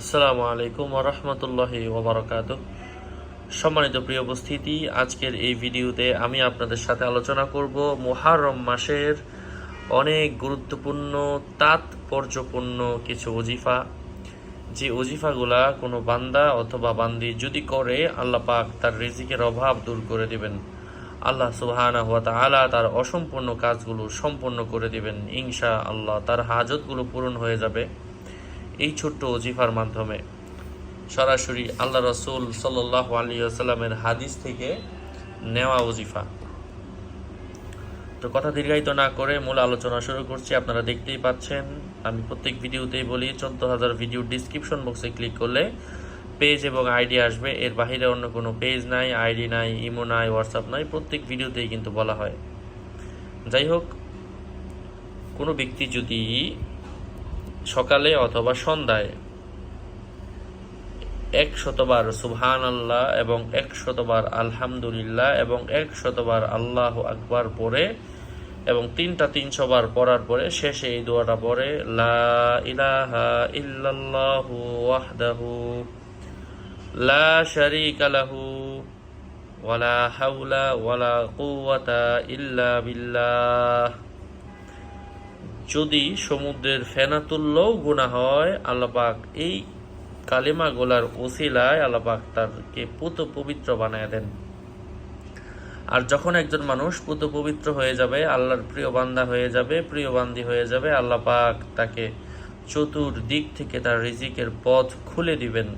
আসসালামু আলাইকুম রহমতুল্লাহি ওবরাকাত সম্মানিত প্রিয় উপস্থিতি, আজকের এই ভিডিওতে আমি আপনাদের সাথে আলোচনা করব মুহাররম মাসের অনেক গুরুত্বপূর্ণ, তাৎপর্যপূর্ণ কিছু ওজিফা। যে ওজিফাগুলা কোনো বান্দা অথবা বান্দি যদি করে, আল্লাহ পাক তার রিজিকের অভাব দূর করে দিবেন। আল্লাহ সুবহানাহু ওয়া তাআলা তার অসম্পূর্ণ কাজগুলো সম্পূর্ণ করে দিবেন। ইনশা আল্লাহ তার হাজতগুলো পূরণ হয়ে যাবে। এই ছোট্ট ওজিফার মাধ্যমে সরাসরি আল্লাহ রসুল সাল্লাহ আলী হাদিস থেকে নেওয়া ওজিফা। তো কথা দীর্ঘায়িত না করে মূল আলোচনা শুরু করছি, আপনারা দেখতেই পাচ্ছেন, আমি প্রত্যেক ভিডিওতেই বলি, চোদ্দ হাজার ভিডিও ডিসক্রিপশন বক্সে ক্লিক করলে পেজ এবং আইডি আসবে। এর বাইরে অন্য কোনো পেজ নাই আইডি নাই ইমো নাই হোয়াটসঅ্যাপ নাই, প্রত্যেক ভিডিওতেই কিন্তু বলা হয়। যাই হোক, কোনো ব্যক্তি যদি সকালে অথবা সন্ধ্যায়। এক শতবার সুবহান আল্লাহ এবং এক শতবার আলহামদুলিল্লাহ এবং এক শতবার আল্লাহ আকবার পরে এবং তিনটা তিনশো বার পড়ার পরে শেষে এই দোয়াটা পরে লা ইলাহা লা ওয়ালা ইল্লা বিল্লাহ। যদি সমুদ্রের ফেনা তুললেও গুণা হয়, আল্লাপাক এই কালেমা গোলার ওসিলায় আল্লাপাক তারকে পুত পবিত্র বানায় দেন। আর যখন একজন মানুষ পুত পবিত্র হয়ে যাবে, আল্লাহর প্রিয় বান্দা হয়ে যাবে, প্রিয় বান্দি হয়ে যাবে আল্লাহ পাক তাকে চতুর্দিক থেকে তার রিজিকের পথ খুলে দিবেন।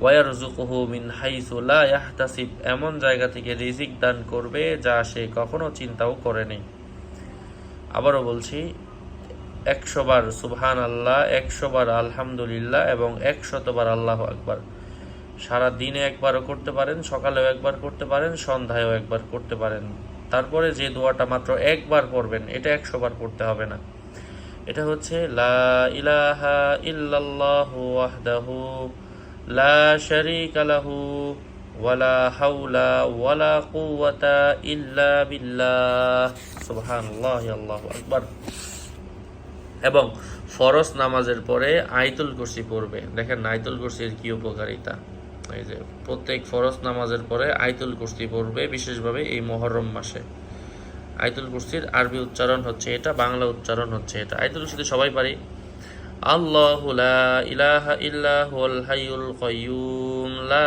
ওয়ারজুকুহু মিন হাইসু লা ইয়াহতাসিব, এমন জায়গা থেকে রিজিক দান করবে যা সে কখনো চিন্তাও করেনি। আবারও বলছি একশো বার সুবহান আল্লাহ একশোবার আলহামদুলিল্লাহ এবং একশতবার আল্লাহ একবার সারা দিনে একবারও করতে পারেন, সকালেও একবার করতে পারেন, সন্ধ্যায়ও একবার করতে পারেন। তারপরে যে দোয়াটা মাত্র একবার পড়বেন, এটা একশো বার পড়তে হবে না। এটা হচ্ছে, লা ইলাহা ইল্লাল্লাহু ওয়াহদাহু, লা শারীকা লাহু, ওয়ালা হাওলা ওয়ালা কুওয়াতা ইল্লা বিল্লাহ। সুবহানাল্লাহ, আল্লাহু আকবার। এবং ফরজ নামাজের পরে আইতুল কুরসি পড়বে। দেখেন আইতুল কুরসির কি উপকারিতা? এই যে প্রত্যেক ফরজ নামাজের পরে আইতুল কুরসি পড়বে, বিশেষভাবে এই মহরম মাসে। আইতুল কুরসির আরবি উচ্চারণ হচ্ছে এটা, বাংলা উচ্চারণ হচ্ছে এটা। আইতুল কুরসি সবাই পারি? আল্লাহ ইলাহা ইল্লা হুয়াল হাইয়ুল কাইয়্যুম লা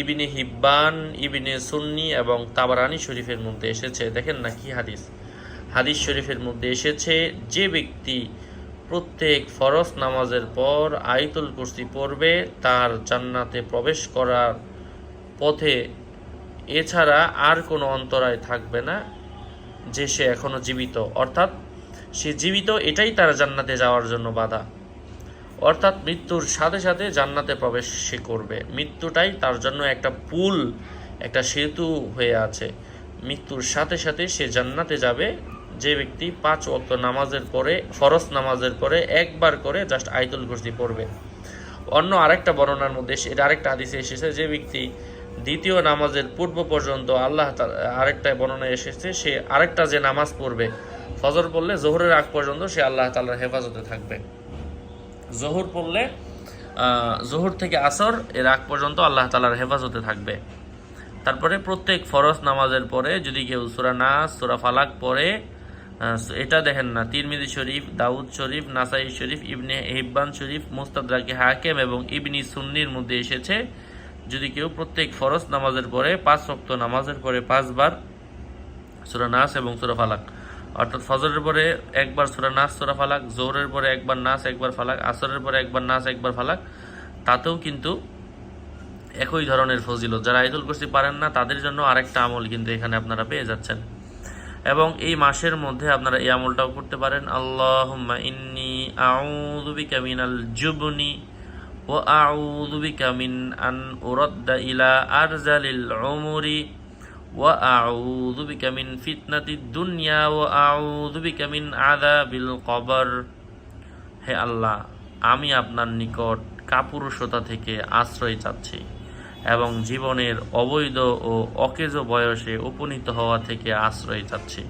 ইবিনে হিব্বান, ইবিনে সুন্নি এবং তাবারানি শরীফের মধ্যে এসেছে। দেখেন না কি হাদিস? হাদিস শরীফের মধ্যে এসেছে, যে ব্যক্তি প্রত্যেক ফরজ নামাজের পর আইতুল কুরসি পড়বে, তার জান্নাতে প্রবেশ করার পথে এছাড়া আর কোনো অন্তরায় থাকবে না, যে সে এখনও জীবিত। অর্থাৎ সে জীবিত, এটাই তার জান্নাতে যাওয়ার জন্য বাধা। অর্থাৎ মৃত্যুর সাথে সাথে জান্নাতে প্রবেশ সে করবে। মৃত্যুটাই তার জন্য একটা পুল, একটা সেতু হয়ে আছে। মৃত্যুর সাথে সাথে সে জান্নাতে যাবে। যে ব্যক্তি পাঁচ ওয়াক্ত নামাজের পরে, ফরজ নামাজের পরে একবার করে জাস্ট আইতুল কুরসি পড়বে। অন্য আরেকটা বর্ণনার মধ্যে এটা আরেকটা হাদিসে এসেছে যে ব্যক্তি দ্বিতীয় নামাজের পূর্ব পর্যন্ত আল্লাহ আরেকটা বর্ণনায় এসেছে, সে আরেকটা যে নামাজ পড়বে, ফজর পড়লে জোহরের আগ পর্যন্ত সে আল্লাহ তাআলার হেফাজতে থাকবে। জোহর পড়লে জোহর থেকে আসর এর আগ পর্যন্ত আল্লাহ তালার হেফাজতে থাকবে। তারপরে প্রত্যেক ফরজ নামাজের পরে যদি কেউ সুরা নাস সুরা ফালাক আহ, এটা দেখেন না তিরমিদি শরীফ দাউদ শরীফ নাসাই শরীফ ইবনে হিব্বান শরীফ মুস্তাদাকে হাকেম এবং ইবনি সুন্নির মধ্যে এসেছে। যদি কেউ প্রত্যেক ফরজ নামাজের পরে পাঁচ রক্ত নামাজের পরে পাঁচবার সুরা নাস এবং সুরা ফালাক অর্থাৎ ফজরের পরে একবার সোরা নাচ সোরা ফালাক জোরের পরে একবার নাচ একবার ফালাক, আসরের পরে একবার নাচ একবার ফালাক, তাতেও কিন্তু একই ধরনের ফজিলত। যারা আইদুল কুরসি পারেন না, তাদের জন্য আরেকটা আমল কিন্তু এখানে আপনারা পেয়ে যাচ্ছেন। এবং এই মাসের মধ্যে আপনারা এই আমলটাও করতে পারেন। আল্লাহ ইন্নি আউদুবি বিকা আল জুবনি ও আউদুবি বিকা আন উরাদ্দা ইলা আরজালিল উমরি। وأعوذ بك من فتنة الدنيا وأعوذ بك من عذاب القبر হে আল্লাহ আমি আপনার নিকট কাপুরুষতা থেকে আশ্রয় চাচ্ছি এবং জীবনের অবৈধ ও অকেজো বয়সে উপনীত হওয়া থেকে আশ্রয় চাচ্ছি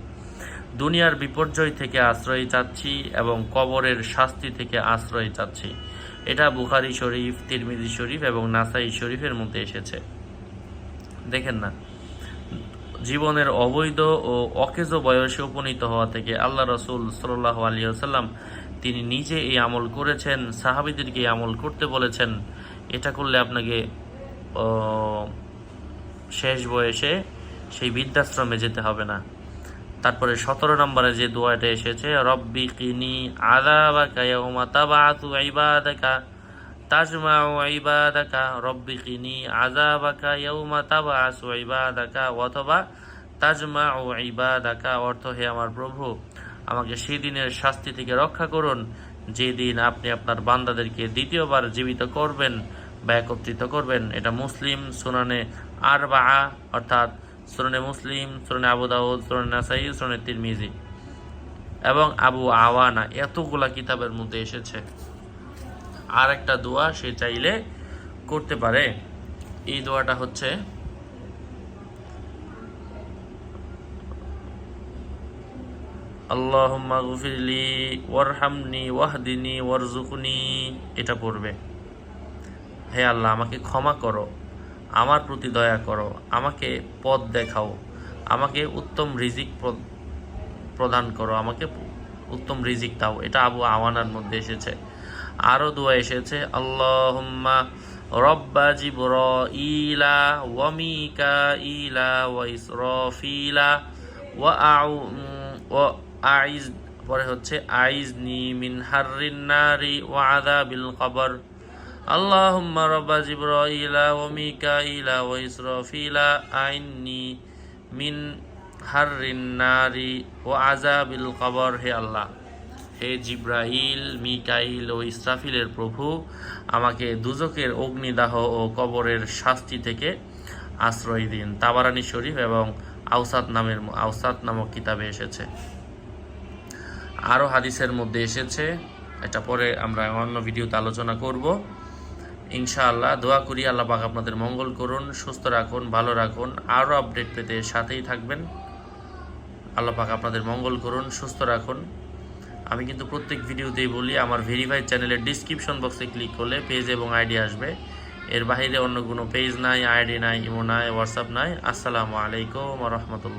দুনিয়ার বিপর্যয় থেকে আশ্রয় চাচ্ছি এবং কবরের শাস্তি থেকে আশ্রয় চাচ্ছি এটা বুখারি শরীফ তিরমিজি শরীফ এবং নাসাই শরীফের মধ্যে এসেছে দেখেন না জীবনের অবৈধ ও অকেজো বয়সে উপনীত হওয়া থেকে আল্লাহ রসুল সাল্লাহ আলিয়াল্লাম তিনি নিজে এই আমল করেছেন, সাহাবিদেরকে এই আমল করতে বলেছেন। এটা করলে আপনাকে শেষ বয়সে সেই বৃদ্ধাশ্রমে যেতে হবে না। তারপরে সতেরো নম্বরে যে দোয়াটা এসেছে, রব্বি কিনি আদাবাকা ইয়াউমা তাবাআতু ইবাদাকা তাজমাউ ইবাদাকা, রব্বি কিনি আযাবাকা ইয়াউমা তাবাআসু ইবাদাকা, অথবা তাজমাউ ইবাদাকা, অর্থ হে আমার প্রভু, আমাকে সেই দিনের শাস্তি থেকে রক্ষা করুন, যেদিন আপনি আপনার বান্দাদেরকে দ্বিতীয়বার জীবিত করবেন বা একত্রিত করবেন। এটা মুসলিম সুনানে আর আরবা অর্থাৎ সুনানে মুসলিম, সুনানে আবু দাউদ, সুনানে নাসাই, সুনানে তিরমিজি এবং আবু আওয়ানা, এতগুলা কিতাবের মধ্যে এসেছে। আর একটা দোয়া সে চাইলে করতে পারে। এই দোয়াটা হচ্ছে, আল্লাহুম্মা ওয়ারহামনি ওয়াহদিনি ওয়ারজুকনি এটা পড়বে হে আল্লাহ, আমাকে ক্ষমা করো, আমার প্রতি দয়া করো, আমাকে পথ দেখাও, আমাকে উত্তম রিজিক প্র- প্রদান করো, আমাকে উত্তম রিজিক দাও। এটা আবু আওয়ানার মধ্যে এসেছে। আরও দোয়া এসেছে আল্লাহুম্মা রব্বা জিবরাইলা ওয়া মিকাইলা ওয়া ইসরাফিলা ওয়া আউ ওয়া আইজ পরে হচ্ছে আইজনি মিন হাররিন নারি ওয়া আযাবিল কবর اللهم رب جبرائيل وميكائيل وإسرافيل أعني من حر النار وعذاب القبر হে আল্লাহ হে জিব্রাইল, মিকাইল ও ইসরাফিলের প্রভু, আমাকে দুজকের অগ্নিদাহ ও কবরের শাস্তি থেকে আশ্রয় দিন। তাবারানি শরীফ এবং আউসাত নামের আউসাত নামক কিতাবে এসেছে। আরও হাদিসের মধ্যে এসেছে। এটা পরে আমরা অন্য ভিডিওতে আলোচনা করব। ইনশাআল্লাহ, দোয়া করি আল্লাহ পাক আপনাদের মঙ্গল করুন, সুস্থ রাখুন, ভালো রাখুন আরও আপডেট পেতে সাথেই থাকবেন। আল্লাহ পাক আপনাদের মঙ্গল করুন, সুস্থ রাখুন। আমি কিন্তু প্রত্যেক ভিডিওতেই বলি, আমার ভেরিফাইড চ্যানেলের ডিসক্রিপশন বক্সে ক্লিক করলে পেজ এবং আইডি আসবে। এর বাইরে অন্য কোনো পেজ নাই আইডি নাই ইমো নাই হোয়াটসঅ্যাপ নাই। আসসালামু আলাইকুম রহমতুল্লাহ।